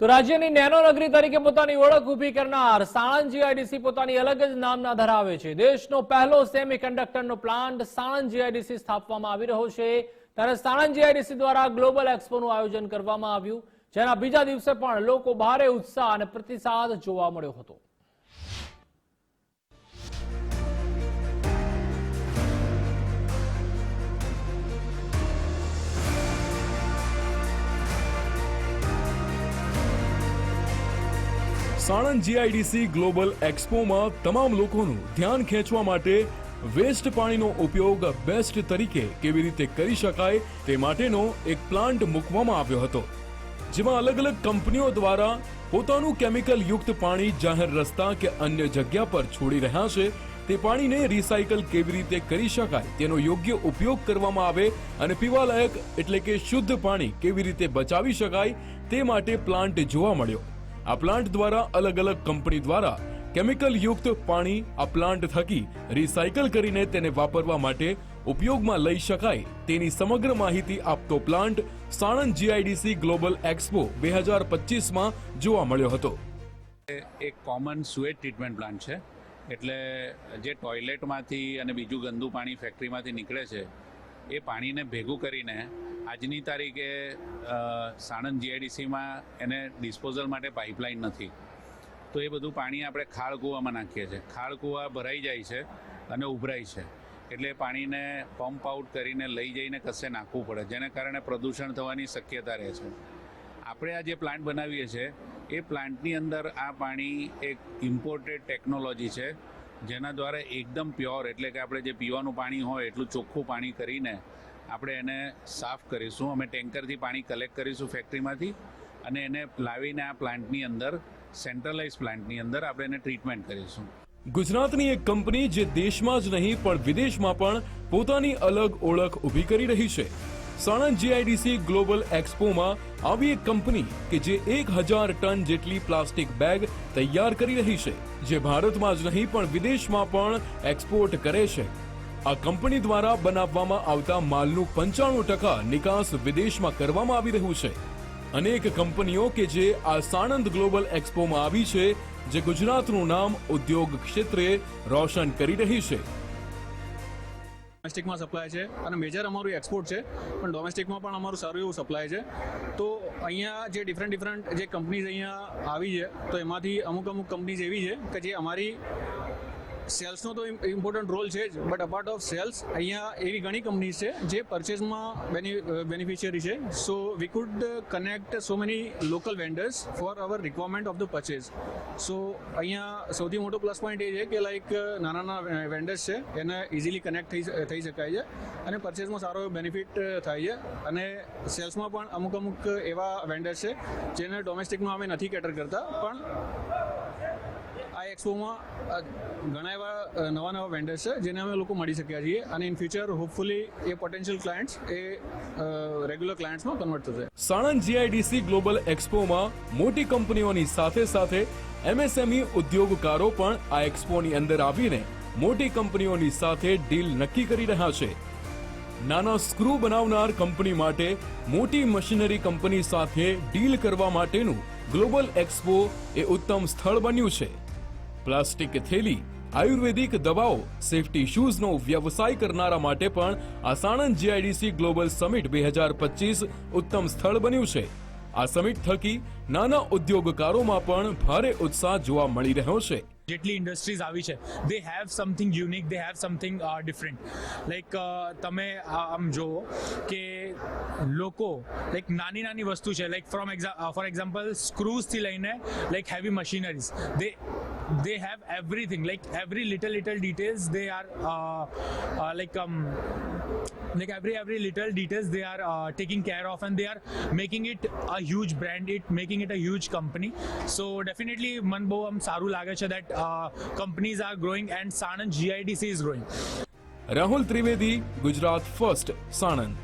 તો રાજ્યની નેનો નગરી તરીકે પોતાની ઓળખ ઊભી કરનાર સાણંદ જીઆઈડીસી પોતાની અલગ જ નામના ધરાવે છે. દેશનો પહેલો સેમી કન્ડક્ટરનો પ્લાન્ટ સાણંદ જીઆઈડીસી સ્થાપવામાં આવી રહ્યો છે. ત્યારે સાણંદ જીઆઈડીસી દ્વારા ગ્લોબલ એક્સપોનું આયોજન કરવામાં આવ્યું, જેના બીજા દિવસે પણ લોકો ભારે ઉત્સાહ અને પ્રતિસાદ જોવા મળ્યો હતો. સાણંદ જીઆઈડીસી ગ્લોબલ એક્સપોમાં તમામ લોકોનું ધ્યાન ખેંચવા માટે વેસ્ટ પાણીનો ઉપયોગ બેસ્ટ તરીકે કેવી રીતે કરી શકાય તે માટેનો એક પ્લાન્ટ મૂકવામાં આવ્યો હતો. જેમાં અલગ અલગ કંપનીઓ દ્વારા પોતાનું કેમિકલ યુક્ત પાણી જાહેર રસ્તા કે અન્ય જગ્યા પર છોડી રહ્યા છે, તે પાણીને રિસાયકલ કેવી રીતે કરી શકાય તેનો યોગ્ય ઉપયોગ કરવામાં આવે અને પીવાલાયક એટલે કે શુદ્ધ પાણી કેવી રીતે બચાવી શકાય તે માટે પ્લાન્ટ જોવા મળ્યો. આ પ્લાન્ટ દ્વારા અલગ અલગ કંપની દ્વારા કેમિકલ યુક્ત પાણી આ પ્લાન્ટ થકી રિસાયકલ કરીને તેને વાપરવા માટે ઉપયોગમાં લઈ શકાય તેની સમગ્ર માહિતી આપતો plant Sanand GIDC global expo બે હજાર પચીસમાં જોવા મળ્યો હતો. એક કોમન સુએજ ટ્રીટમેન્ટ પ્લાન્ટ છે. એટલે જે ટોયલેટમાંથી અને બીજું ગંદુ પાણી ફેક્ટરીમાંથી નીકળે છે, એ પાણીને ભેગું કરીને આજની તારીખે સાણંદ જીઆઈડીસીમાં એને ડિસ્પોઝલ માટે પાઇપલાઇન નથી. તો એ બધું પાણી આપણે ખાળ કૂવામાં નાખીએ છીએ. ખાળ કૂવા ભરાઈ જાય છે અને ઉભરાય છે. એટલે પાણીને પંપ આઉટ કરીને લઈ જઈને કશે નાખવું પડે, જેને કારણે પ્રદૂષણ થવાની શક્યતા રહે છે. આપણે આ જે પ્લાન્ટ બનાવીએ છીએ, એ પ્લાન્ટની અંદર આ પાણી એક ઇમ્પોર્ટેડ ટેકનોલોજી છે, જેના દ્વારા એકદમ પ્યોર એટલે કે આપણે જે પીવાનું પાણી હોય, એટલું ચોખ્ખું પાણી કરીને આપણે એને સાફ કરીશું. અમે ટેન્કરથી પાણી કલેક્ટ કરીશું ફેક્ટરીમાંથી અને એને લાવીને આ પ્લાન્ટની અંદર સેન્ટ્રલાઇઝ પ્લાન્ટની અંદર આપણે એને ટ્રીટમેન્ટ કરીશું. ગુજરાતની એક કંપની જે દેશમાં જ નહીં, પણ વિદેશમાં પણ પોતાની અલગ ઓળખ ઊભી કરી રહી છે. સાણંદ જીઆઈડીસી ગ્લોબલ એક્સપોમાં આવી એક કંપની કે જે એક હજાર ટન જેટલી પ્લાસ્ટિક બેગ તૈયાર કરી રહી છે. જે ભારતમાં જ નહીં, પણ વિદેશમાં પણ એક્સપોર્ટ કરે છે. આ કંપની દ્વારા બનાવવામાં આવતા માલનું પંચાણું ટકા નિકાસ વિદેશમાં કરવામાં આવી રહ્યું છે. અનેક કંપનીઓ કે જે આ સાણંદ ગ્લોબલ એક્સપોમાં આવી છે, જે ગુજરાતનું નામ ઉદ્યોગ ક્ષેત્રે રોશન કરી રહી છે. ડોમેસ્ટિકમાં સપ્લાય છે અને મેજર અમારું એક્સપોર્ટ છે, પણ ડોમેસ્ટિકમાં પણ અમારું સારું એવું સપ્લાય છે. તો અહીંયા જે ડિફરન્ટ ડિફરન્ટ જે કંપનીઝ અહીંયા આવી છે, તો એમાંથી અમુક અમુક કંપનીઝ એવી છે કે જે અમારી સેલ્સનો તો ઇમ્પોર્ટન્ટ રોલ છે જ બટ અપાર્ટ ઓફ સેલ્સ અહીંયા એવી ઘણી કંપનીઝ છે જે પરચેઝમાં બેનિફિશિયરી છે. So we could connect so many local vendors for our requirement of the purchase so અહીંયા સૌથી મોટો પ્લસ પોઈન્ટ એ છે કે લાઈક નાના નાના વેન્ડર્સ છે, એને ઇઝીલી કનેક્ટ થઈ થઈ શકાય છે. અને પરચેઝમાં સારો બેનિફિટ થાય છે. અને સેલ્સમાં પણ અમુક અમુક એવા વેન્ડર્સ છે જેને ડોમેસ્ટિકમાં અમે નથી કેટર કરતા, પણ એક્સપોમાં ઘણા એવા નવા નવા વેન્ડર્સ છે, જેને અમે લોકો મળી શક્યા છીએ અને ઇન ફ્યુચર હોપફુલી એ પોટેન્શિયલ ક્લાયન્ટ્સ એ રેગ્યુલર ક્લાયન્ટ્સમાં કન્વર્ટ થશે. સાણંદ જીઆઈડીસી ગ્લોબલ એક્સપોમાં મોટી કંપનીઓની સાથે સાથે એમએસએમઈ ઉદ્યોગકારો પણ આ એક્સપોની અંદર આવીને મોટી કંપનીઓની સાથે ડીલ નક્કી કરી રહ્યા છે. નાના સ્ક્રૂ બનાવનાર કંપની માટે મોટી મશીનરી કંપની સાથે ડીલ કરવા માટેનું ગ્લોબલ એક્સપો એ ઉત્તમ સ્થળ બન્યું છે. પ્લાસ્ટિક થેલી, આયુર્વેદિક દવાઓ, સેફટી શૂઝનો વ્યવસાય કરનારા માટે પણ આ સાણંદ જીઆઈડીસી ગ્લોબલ સમિટ બે હજાર પચીસ ઉત્તમ સ્થળ બન્યું છે. આ સમિટ થકી નાના ઉદ્યોગકારોમાં પણ ભારે ઉત્સાહ જોવા મળી રહ્યો છે. જેટલી ઇન્ડસ્ટ્રીઝ આવી છે they have something unique they have something different like તમે આમ જુઓ કે લોકો લાઈક નાની નાની વસ્તુ છે લાઈક ફ્રોમ ફોર એક્ઝામ્પલ સ્ક્રૂઝથી લઈને like heavy machineries they they have everything like every little little details they are uh, uh, like um like every every little details they are uh, taking care of and they are making it a huge brand it making it a huge company so definitely મન બહુ આમ સારું લાગે છે that uh, companies are growing and Sanand GIDC is growing Rahul Trivedi Gujarat first Sanand